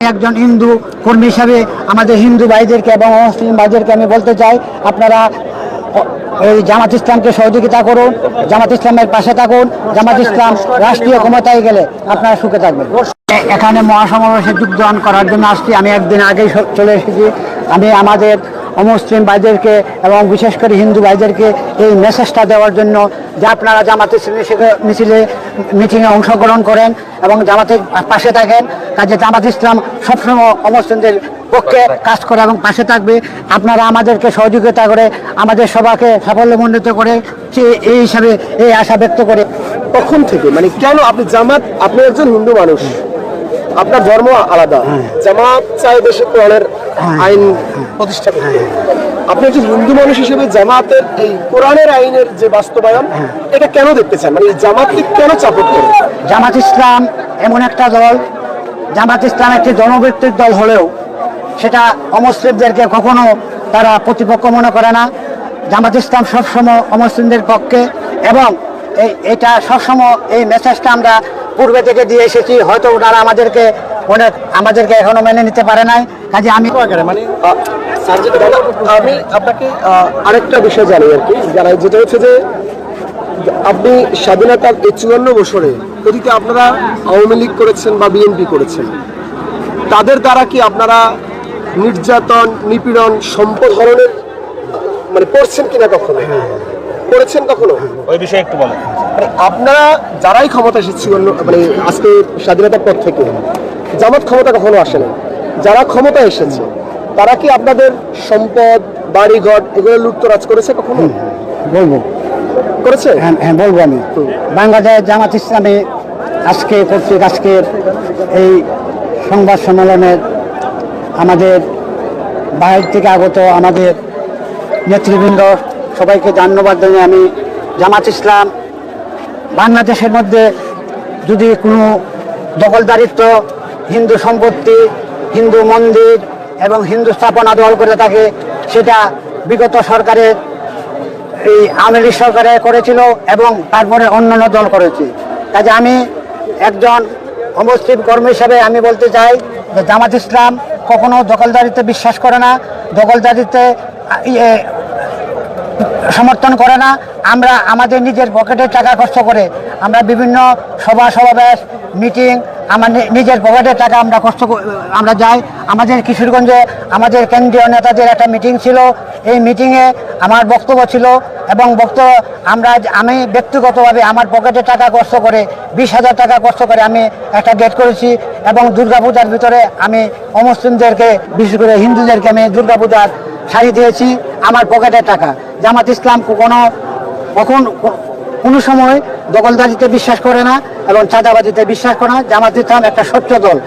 একজন হিন্দু কর্মী হিসাবে আমাদের হিন্দু ভাইদেরকে এবং মুসলিম ভাইদেরকে আমি বলতে চাই আপনারা এই জামাত ইসলামকে সহযোগিতা করুন, জামাত ইসলামের পাশে থাকুন, জামাত ইসলাম রাষ্ট্রীয় ক্ষমতায় গেলে আপনারা সুখে থাকবেন। এখানে মহাসমাবেশে যোগদান করার জন্য আসছি। আমি একদিন আগেই চলে এসেছি। আমি আমাদের অমুসলিম ভাইদেরকে এবং বিশেষ করে হিন্দু ভাইদেরকে এই মেসেজটা দেওয়ার জন্য যে আপনারা জামাতে মিছিলে মিটিংয়ে অংশগ্রহণ করেন এবং জামাতের পাশে থাকেন। কাজে জামাত ইসলাম সবসময় অমুসলিমদের পক্ষে কাজ করে এবং পাশে থাকবে। আপনারা আমাদেরকে সহযোগিতা করে আমাদের সবাকে সাফল্যমণ্ডিত করে সে- এই হিসাবে এই আশা ব্যক্ত করে। তখন থেকে? মানে কেন আপনি জামাত আপনি একজন হিন্দু মানুষ। আপনার ধর্ম আলাদা। জামাত চায় দেশে কোরআনের আইন প্রতিষ্ঠা করতে। আপনি একজন হিন্দু মানুষ হিসেবে জামাতের এই কোরআনের আইনের যে বাস্তবায়ন এটা কেন দেখতে চান? মানে জামাতকে কেন চাপট করে জামাত ইসলাম এমন একটা দল জামাত ইসলাম একটি জনভিত্তিক দল হলেও সেটা অমুসলিমদেরকে কখনো তারা প্রতিপক্ষ মনে করে না। জামাত ইসলাম সবসময় অমুসলিমদের পক্ষে এবং এই এটা সবসময় এই মেসেজটা আমরা পূর্বে থেকে দিয়ে এসেছি। হয়তো ওনারা আমাদেরকে অনেক আমাদেরকে এখনও মেনে নিতে পারে নাই। কাজে আমি মানে আমি আপনাকে আরেকটা বিষয় জানি আর কি। জানাই যেটা হচ্ছে যে, আপনি স্বাধীনতার এই চুয়ান্ন বছরে অতীতে আপনারা আওয়ামী লীগ করেছেন বা বিএনপি করেছেন, তাদের দ্বারা কি আপনারা নির্যাতন নিপীড়ন সম্পদহরণের মানে করছেন কিনা কখনো? করেছেন কখনো? ওই বিষয়ে একটু বলেন। মানে আপনারা যারাই ক্ষমতা এসেছে চুয়ান্ন মানে আজকে স্বাধীনতার পর থেকে জামাত ক্ষমতা কখনো আসে না যারা ক্ষমতা এসেছে তারা কি আপনাদের সম্পদ বাড়িঘর এগুলো লুটতরাজ করেছে কখনো? বলব। করেছে? হ্যাঁ হ্যাঁ বলব আমি। বাংলাদেশ জামাত ইসলামী আজকে কর্তৃক আজকের এই সংবাদ সম্মেলনের আমাদের বাইরে থেকে আগত আমাদের নেতৃবৃন্দ সবাইকে ধন্যবাদ জানিয়ে আমি জামাত ইসলাম বাংলাদেশের মধ্যে যদি কোনো দখলদারিত্ব হিন্দু সম্পত্তি, হিন্দু মন্দির এবং হিন্দু স্থাপনা দল করে থাকে, সেটা বিগত সরকারের এই আওয়ামী সরকারে করেছিল এবং তারপরে অন্যান্য দল করেছে। কাজে আমি একজন অমুসলিম কর্মী হিসাবে আমি বলতে চাই যে জামাত ইসলাম কখনো দখলদারিতে বিশ্বাস করে না দখলদারিতে সমর্থন করে না। আমরা আমাদের নিজের পকেটের টাকা খরচ করে আমরা বিভিন্ন সভা সমাবেশ, মিটিং, আমার নিজের পকেটের টাকা আমরা কষ্ট আমরা যাই। আমাদের কিশোরগঞ্জে আমাদের কেন্দ্রীয় নেতাদের একটা মিটিং ছিল। এই মিটিংয়ে আমার বক্তব্য ছিল এবং বক্তব্য আমরা আমি ব্যক্তিগতভাবে আমার পকেটের টাকা খরচ করে, বিশ হাজার টাকা খরচ করে আমি একটা গেট করেছি এবং দুর্গাপূজার ভিতরে আমি অমুসলিমদেরকে, বিশেষ করে হিন্দুদেরকে আমি দুর্গাপূজার শাড়ি দিয়েছি আমার পকেটের টাকা। জামাত ইসলাম কোনো কখন, কোনো সময় দখলদারিতে বিশ্বাস করে না এবং চাঁদাবাজিতে বিশ্বাস করে না। জামাত ইসলাম একটা সত্য দল।